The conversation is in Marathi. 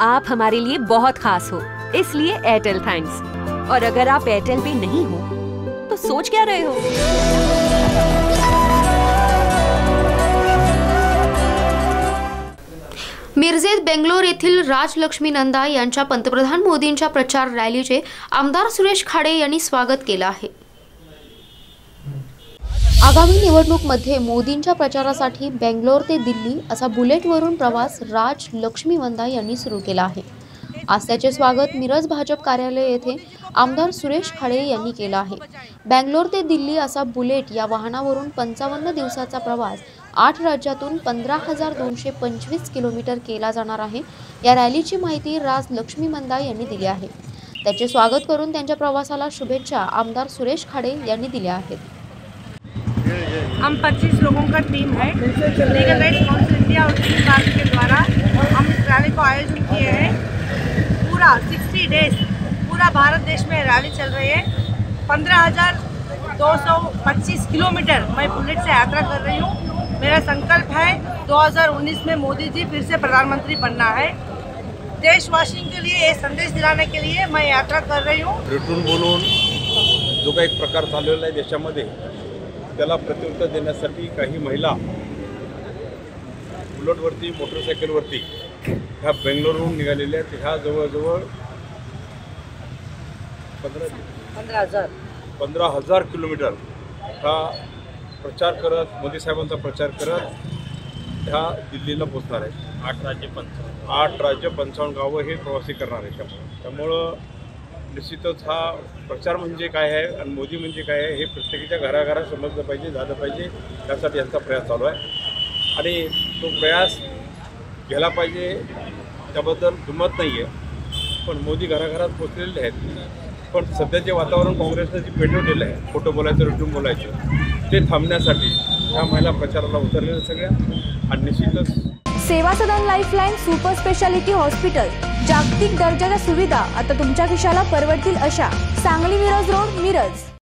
आप हमारे लिए बहुत खास हो। इसलिए एयरटेल थैंक्स और अगर आप एयरटेल पे नहीं हो तो सोच क्या रहे हो? मिरजेत बेंगलोर येथील राजलक्ष्मी नंदा यांच्या पंतप्रधान मोदींच्या प्रचार रॅलीचे आमदार सुरेश खाडे यांनी स्वागत केलं आहे. आगामी निवडणूकमध्ये मोदींच्या प्रचारासाठी बेंगलोर ते दिल्ली असा बुलेटवरून प्रवास राज लक्ष्मी वंदा यांनी सुरू केला आहे. आज त्याचे स्वागत मिरज भाजप कार्यालय येथे आमदार सुरेश खाडे यांनी केला आहे. बेंगलोर ते दिल्ली असा बुलेट या वाहनावरून पंचावन्न दिवसाचा प्रवास आठ राज्यातून पंधरा हजार दोनशे पंचवीस किलोमीटर केला जाणार आहे. या रॅलीची माहिती राज लक्ष्मी मंदा यांनी दिली आहे. त्याचे स्वागत करून त्यांच्या प्रवासाला शुभेच्छा आमदार सुरेश खाडे यांनी दिल्या आहेत. हम 25 लोगों का टीम है। लीगल राइट्स काउंसिल इंडिया और ग्रीन पार्टी के द्वारा हम इस रैली को आयोजन किए हैं। पूरा 60 डेज़ पूरा भारत देश में रैली चल रही है। पंद्रह हज़ार दो सौ पच्चीस किलोमीटर मैं बुलेट से यात्रा कर रही हूँ। मेरा संकल्प है 2019 में मोदी जी फिर से प्रधानमंत्री बनना है। देशवासियों के लिए ये संदेश दिलाने के लिए मैं यात्रा कर रही हूँ। जो काही एक प्रकार चाललेला आहे देशामध्ये त्याला प्रत्युत्तर देण्यासाठी काही महिला बुलेटवरती मोटरसायकलवरती ह्या बेंगलोरहून निघालेल्या आहेत. ह्या जवळजवळ पंधरा पंद्रह हजार. पंधरा हजार किलोमीटर हा प्रचार करत मोदी साहेबांचा प्रचार करत ह्या दिल्लीला पोचणार आहे. आठ राज्य पंचावन्न. आठ राज्य पंचावन्न गावं हे प्रवासी करणार आहे त्यामुळं त्यामुळं निश्चितच हा प्रचार म्हणजे काय आहे आणि मोदी म्हणजे काय आहे हे प्रत्येकाच्या घराघरात समजलं पाहिजे झालं पाहिजे. त्यासाठी यांचा प्रयास चालू आहे. आणि तो प्रयास घ्यायला पाहिजे त्याबद्दल दुमत नाही आहे पण मोदी घराघरात पोचलेले आहेत. पण सध्याचे वातावरण काँग्रेसनं जे पेटवलेलं आहे खोटं बोलायचं रुटून बोलायचं ते थांबण्यासाठी ह्या महिला प्रचाराला उतरलेल्या सगळ्या. आणि निश्चितच Seva Sadan lifeline super speciality hospital जागतिक दर्जाच्या सुविधा आता तुमच्या खिशाला परवडतील अशा सांगली मिरज रोड मिरज.